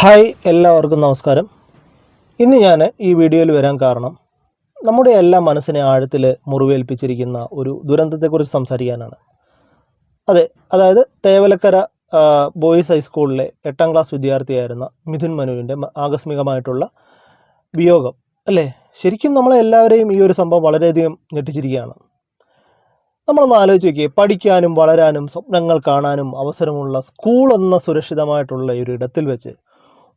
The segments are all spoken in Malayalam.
ഹായ് എല്ലാവർക്കും നമസ്കാരം. ഇന്ന് ഞാൻ ഈ വീഡിയോയിൽ വരാൻ കാരണം നമ്മുടെ എല്ലാ മനസ്സിനെ ആഴത്തിൽ മുറിവേൽപ്പിച്ചിരിക്കുന്ന ഒരു ദുരന്തത്തെക്കുറിച്ച് സംസാരിക്കാനാണ്. അതെ അതായത് തേവലക്കര ബോയ്സ് ഹൈസ്കൂളിലെ എട്ടാം ക്ലാസ് വിദ്യാർത്ഥിയായിരുന്ന മിഥുൻ മനുവിന്റെ ആകസ്മികമായിട്ടുള്ള വിയോഗം അല്ലേ? ശരിക്കും നമ്മളെ എല്ലാവരെയും ഈ ഒരു സംഭവം വളരെയധികം ഞെട്ടിച്ചിരിക്കുകയാണ്. നമ്മളൊന്ന് ആലോചിച്ച് നോക്കിയേ പഠിക്കാനും വളരാനും സ്വപ്നങ്ങൾ കാണാനും അവസരമുള്ള സ്കൂൾ എന്ന സുരക്ഷിതമായിട്ടുള്ള ഒരു ഇടത്തിൽ വെച്ച്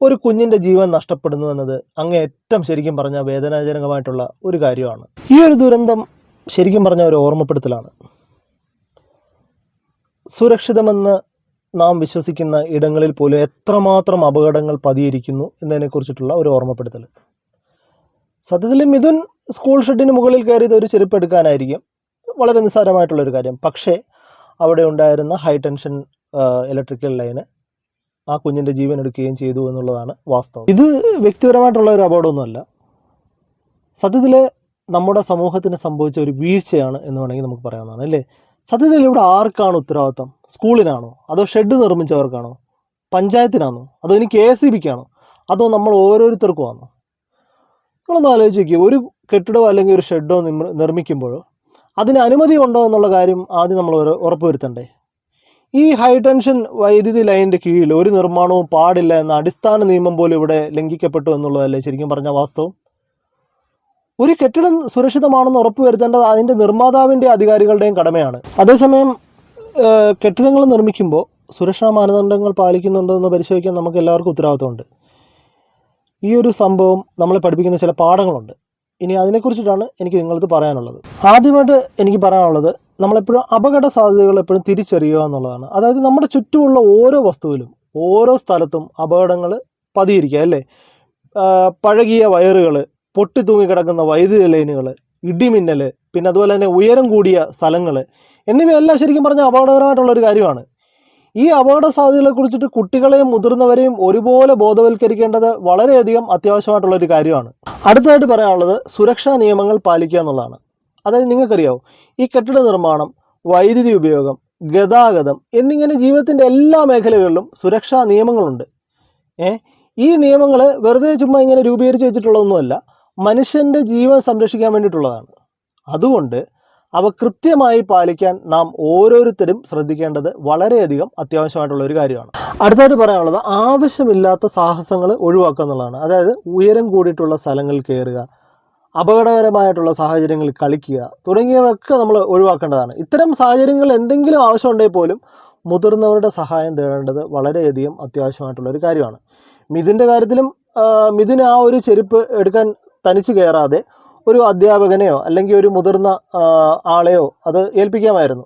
ഒരു കുഞ്ഞിന്റെ ജീവൻ നഷ്ടപ്പെടുന്നു എന്നത് അങ്ങേയറ്റം ശരിക്കും പറഞ്ഞ വേദനാജനകമായിട്ടുള്ള ഒരു കാര്യമാണ്. ഈ ഒരു ദുരന്തം ശരിക്കും പറഞ്ഞ ഒരു ഓർമ്മപ്പെടുത്തലാണ്. സുരക്ഷിതമെന്ന് നാം വിശ്വസിക്കുന്ന ഇടങ്ങളിൽ പോലും എത്രമാത്രം അപകടങ്ങൾ പതിയിരിക്കുന്നു എന്നതിനെക്കുറിച്ചിട്ടുള്ള ഒരു ഓർമ്മപ്പെടുത്തൽ. സത്യത്തിൽ മിഥുൻ സ്കൂൾ ഷെഡിന് മുകളിൽ കയറിയത് ഒരു ചെരുപ്പ് എടുക്കാനായിരിക്കും. വളരെ നിസ്സാരമായിട്ടുള്ള ഒരു കാര്യം. പക്ഷേ അവിടെ ഉണ്ടായിരുന്ന ഹൈ ടെൻഷൻ ഇലക്ട്രിക്കൽ ലൈന് ആ കുഞ്ഞിന്റെ ജീവൻ എടുക്കുകയും ചെയ്തു എന്നുള്ളതാണ് വാസ്തവം. ഇത് വ്യക്തിപരമായിട്ടുള്ള ഒരു അപകടമൊന്നുമല്ല. സത്യത്തിൽ നമ്മുടെ സമൂഹത്തിന് സംഭവിച്ച ഒരു വീഴ്ചയാണ് എന്ന് വേണമെങ്കിൽ നമുക്ക് പറയാവുന്നതാണ് അല്ലേ? സത്യത്തിൽ ഇവിടെ ആർക്കാണ് ഉത്തരവാദിത്തം? സ്കൂളിനാണോ? അതോ ഷെഡ് നിർമ്മിച്ചവർക്കാണോ? പഞ്ചായത്തിനാണോ? അതോ ഇനി കെ എസ് ഇ ബിക്കാണോ? അതോ നമ്മൾ ഓരോരുത്തർക്കും ആണോ നിങ്ങളൊന്ന് ആലോചിച്ച് ഒരു കെട്ടിടമോ അല്ലെങ്കിൽ ഒരു ഷെഡോ നിർമ്മിക്കുമ്പോഴോ അതിന് അനുമതി ഉണ്ടോ എന്നുള്ള കാര്യം ആദ്യം നമ്മൾ ഉറപ്പ് ഉറപ്പുവരുത്തണ്ടേ? ഈ ഹൈടെൻഷൻ വൈദ്യുതി ലൈനിന്റെ കീഴിൽ ഒരു നിർമ്മാണവും പാടില്ല എന്ന അടിസ്ഥാന നിയമം പോലും ഇവിടെ ലംഘിക്കപ്പെട്ടു എന്നുള്ളതല്ലേ ശരിക്കും പറഞ്ഞ വാസ്തവം? ഒരു കെട്ടിടം സുരക്ഷിതമാണെന്ന് ഉറപ്പുവരുത്തേണ്ടത് അതിന്റെ നിർമ്മാതാവിന്റെ അധികാരികളുടെയും കടമയാണ്. അതേസമയം കെട്ടിടങ്ങൾ നിർമ്മിക്കുമ്പോൾ സുരക്ഷാ മാനദണ്ഡങ്ങൾ പാലിക്കുന്നുണ്ടോ എന്ന് പരിശോധിക്കാൻ നമുക്ക് എല്ലാവർക്കും ഉത്തരവാദിത്തമുണ്ട്. ഈ ഒരു സംഭവം നമ്മളെ പഠിപ്പിക്കുന്ന ചില പാഠങ്ങളുണ്ട്. ഇനി അതിനെക്കുറിച്ചിട്ടാണ് എനിക്ക് നിങ്ങളത് പറയാനുള്ളത്. ആദ്യമായിട്ട് എനിക്ക് പറയാനുള്ളത് നമ്മളെപ്പോഴും അപകട സാധ്യതകൾ എപ്പോഴും തിരിച്ചറിയുക എന്നുള്ളതാണ്. അതായത് നമ്മുടെ ചുറ്റുമുള്ള ഓരോ വസ്തുവിലും ഓരോ സ്ഥലത്തും അപകടങ്ങൾ പതിയിരിക്കുക അല്ലേ? പഴകിയ വയറുകൾ പൊട്ടി തൂങ്ങി കിടക്കുന്ന വൈദ്യുതി ലൈനുകൾ ഇടിമിന്നൽ പിന്നെ അതുപോലെ തന്നെ ഉയരം കൂടിയ സ്ഥലങ്ങൾ എന്നിവയെല്ലാം ശരിക്കും പറഞ്ഞാൽ അപകടപരമായിട്ടുള്ള ഒരു കാര്യമാണ്. ഈ അപകട സാധ്യതകളെ കുറിച്ചിട്ട് കുട്ടികളെയും മുതിർന്നവരെയും ഒരുപോലെ ബോധവൽക്കരിക്കേണ്ടത് വളരെയധികം അത്യാവശ്യമായിട്ടുള്ള ഒരു കാര്യമാണ്. അടുത്തതായിട്ട് പറയാനുള്ളത് സുരക്ഷാ നിയമങ്ങൾ പാലിക്കുക എന്നുള്ളതാണ്. അതായത് നിങ്ങൾക്കറിയാവും ഈ കെട്ടിട നിർമ്മാണം വൈദ്യുതി ഉപയോഗം ഗതാഗതം എന്നിങ്ങനെ ജീവിതത്തിന്റെ എല്ലാ മേഖലകളിലും സുരക്ഷാ നിയമങ്ങളുണ്ട്. ഏ? ഈ നിയമങ്ങൾ വെറുതെ ചുമ്മാ ഇങ്ങനെ രൂപീകരിച്ച് വെച്ചിട്ടുള്ളതൊന്നുമല്ല മനുഷ്യന്റെ ജീവൻ സംരക്ഷിക്കാൻ വേണ്ടിയിട്ടുള്ളതാണ്. അതുകൊണ്ട് അവ കൃത്യമായി പാലിക്കാൻ നാം ഓരോരുത്തരും ശ്രദ്ധിക്കേണ്ടത് വളരെയധികം അത്യാവശ്യമായിട്ടുള്ള ഒരു കാര്യമാണ്. അടുത്തായിട്ട് പറയാനുള്ളത് ആവശ്യമില്ലാത്ത സാഹസങ്ങൾ ഒഴിവാക്കുക എന്നുള്ളതാണ്. അതായത് ഉയരം കൂടിയിട്ടുള്ള സ്ഥലങ്ങളിൽ കയറുക അപകടകരമായിട്ടുള്ള സാഹചര്യങ്ങളിൽ കളിക്കുക തുടങ്ങിയവയൊക്കെ നമ്മൾ ഒഴിവാക്കേണ്ടതാണ്. ഇത്തരം സാഹചര്യങ്ങൾ എന്തെങ്കിലും ആവശ്യമുണ്ടെങ്കിൽ പോലും മുതിർന്നവരുടെ സഹായം തേടേണ്ടത് വളരെയധികം അത്യാവശ്യമായിട്ടുള്ള ഒരു കാര്യമാണ്. മിഥുന്റെ കാര്യത്തിലും മിഥുന് ആ ഒരു ചെരുപ്പ് എടുക്കാൻ തനിച്ച് കയറാതെ ഒരു അധ്യാപകനെയോ അല്ലെങ്കിൽ ഒരു മുതിർന്ന ആളെയോ അത് ഏൽപ്പിക്കാമായിരുന്നു.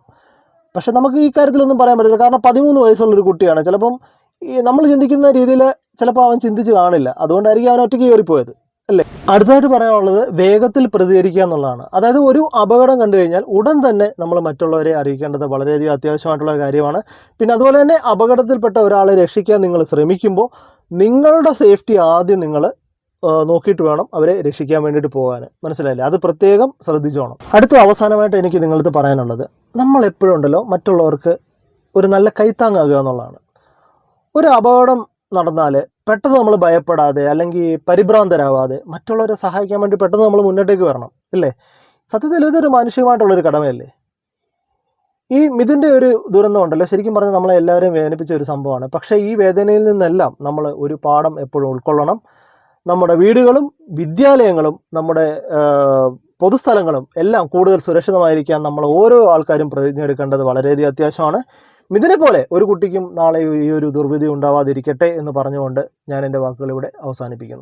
പക്ഷെ നമുക്ക് ഈ കാര്യത്തിലൊന്നും പറയാൻ പറ്റില്ല. കാരണം പതിമൂന്ന് വയസ്സുള്ളൊരു കുട്ടിയാണ്. ചിലപ്പം ഈ നമ്മൾ ചിന്തിക്കുന്ന രീതിയിൽ ചിലപ്പോൾ അവൻ ചിന്തിച്ച് കാണില്ല. അതുകൊണ്ടായിരിക്കും അവൻ ഒറ്റയ്ക്ക് കയറിപ്പോയത്. അല്ലേ? അടുത്തതായിട്ട് പറയാനുള്ളത് വേഗത്തിൽ പ്രതികരിക്കുക എന്നുള്ളതാണ്. അതായത് ഒരു അപകടം കണ്ടു കഴിഞ്ഞാൽ ഉടൻ തന്നെ നമ്മൾ മറ്റുള്ളവരെ അറിയിക്കേണ്ടത് വളരെയധികം അത്യാവശ്യമായിട്ടുള്ള കാര്യമാണ്. പിന്നെ അതുപോലെ തന്നെ അപകടത്തിൽപ്പെട്ട ഒരാളെ രക്ഷിക്കാൻ നിങ്ങൾ ശ്രമിക്കുമ്പോൾ നിങ്ങളുടെ സേഫ്റ്റി ആദ്യം നിങ്ങൾ നോക്കിയിട്ട് വേണം അവരെ രക്ഷിക്കാൻ വേണ്ടിയിട്ട് പോകാൻ മനസ്സിലായില്ലേ? അത് പ്രത്യേകം ശ്രദ്ധിച്ചോണം. അടുത്ത അവസാനമായിട്ട് എനിക്ക് നിങ്ങളടുത്ത് പറയാനുള്ളത്. നമ്മൾ എപ്പോഴും ഉണ്ടല്ലോ മറ്റുള്ളവർക്ക് ഒരു നല്ല കൈത്താങ്ങാകുക എന്നുള്ളതാണ്. ഒരു അപകടം നടന്നാൽ പെട്ടെന്ന് നമ്മൾ ഭയപ്പെടാതെ അല്ലെങ്കിൽ പരിഭ്രാന്തരാവാതെ മറ്റുള്ളവരെ സഹായിക്കാൻ വേണ്ടി പെട്ടെന്ന് നമ്മൾ മുന്നോട്ടേക്ക് വരണം ഇല്ലേ? സത്യത്തിൽ ഇതൊരു മാനുഷികമായിട്ടുള്ളൊരു കടമയല്ലേ? ഈ മിഥുന്റെ ഒരു ദുരന്തം ഉണ്ടല്ലോ ശരിക്കും പറഞ്ഞാൽ നമ്മളെ എല്ലാവരെയും വേദനിപ്പിച്ച ഒരു സംഭവമാണ്. പക്ഷേ ഈ വേദനയിൽ നിന്നെല്ലാം നമ്മൾ ഒരു പാഠം എപ്പോഴും ഉൾക്കൊള്ളണം. നമ്മുടെ വീടുകളും വിദ്യാലയങ്ങളും നമ്മുടെ പൊതുസ്ഥലങ്ങളും എല്ലാം കൂടുതൽ സുരക്ഷിതമായിരിക്കാൻ നമ്മൾ ഓരോ ആൾക്കാരും പ്രതിജ്ഞ എടുക്കേണ്ടത് വളരെയധികം അത്യാവശ്യമാണ്. മിഥുനെ പോലെ ഒരു കുട്ടിക്കും നാളെ ഈ ഒരു ദുർവിധി ഉണ്ടാവാതിരിക്കട്ടെ എന്ന് പറഞ്ഞുകൊണ്ട് ഞാൻ എന്റെ വാക്കുകൾ ഇവിടെ അവസാനിപ്പിക്കുന്നു.